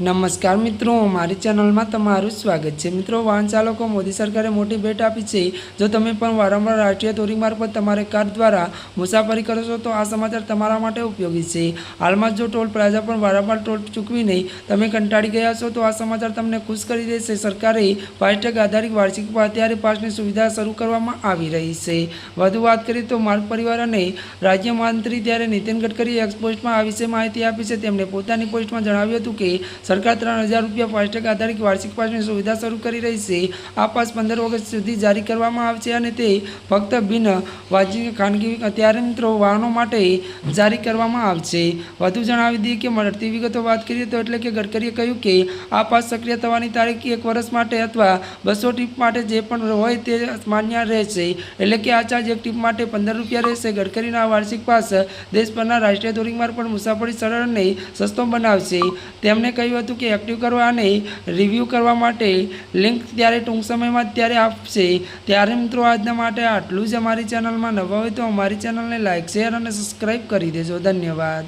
નમસ્કાર મિત્રો, મારી ચેનલમાં તમારું સ્વાગત છે. મિત્રો, વાહન ચાલકો, મોદી સરકારે મોટી ભેટ આપી છે. જો તમે પણ વારંવાર રાષ્ટ્રીય ધોરીમાર્ગ પર તમારે કાર દ્વારા મુસાફરી કરો છો, તો આ સમાચાર તમારા માટે ઉપયોગી છે. હાલમાં જો ટોલ પ્લાઝા પર વારંવાર ટોલ ચૂકવીને તમે કંટાળી ગયા છો, તો આ સમાચાર તમને ખુશ કરી દેશે. સરકારે ફાસ્ટેગ આધારિત વાર્ષિક અત્યારે પાસની સુવિધા શરૂ કરવામાં આવી રહી છે. વધુ વાત કરીએ તો માર્ગ પરિવાર અને રાજ્યમંત્રી ત્યારે નીતિન ગડકરીએ એક્સપોસ્ટમાં આ વિશે માહિતી આપી છે. તેમણે પોતાની પોસ્ટમાં જણાવ્યું હતું કે સરકાર ત્રણ હજાર રૂપિયા ફાસ્ટેગ આધારિત વાર્ષિક પાસની સુવિધા શરૂ કરી રહી છે. આ પાસ પંદર ઓગસ્ટ સુધી જારી કરવામાં આવશે અને તે ફક્ત બિન વાજબી ખાનગી અત્યારે મિત્રો વાહનો માટે જારી કરવામાં આવશે. વધુ જણાવી દઈએ કે મળતી વિગતો વાત કરીએ તો એટલે કે ગડકરીએ કહ્યું કે આ પાસ સક્રિય થવાની તારીખ એક વર્ષ માટે અથવા બસો ટીપ માટે જે પણ હોય તે માન્ય રહેશે. એટલે કે આ ચાર્જ એક ટીપ માટે પંદર રૂપિયા રહેશે. ગડકરીના વાર્ષિક પાસ દેશભરના રાષ્ટ્રીય ધોરીમાર્ગ પર મુસાફરી સરળ અને સસ્તો બનાવશે. તેમણે કહ્યું હતું કે એક્ટિવ કરવા અને રિવ્યૂ કરવા માટે લિંક ત્યારે ટૂંક સમયમાં ત્યારે આપશે. ત્યારે મિત્રો આજના માટે આટલું જ અમારી ચેનલમાં નવા હોય તો અમારી ચેનલને લાઇક શેર અને સબસ્ક્રાઈબ કરી દેજો. ધન્યવાદ.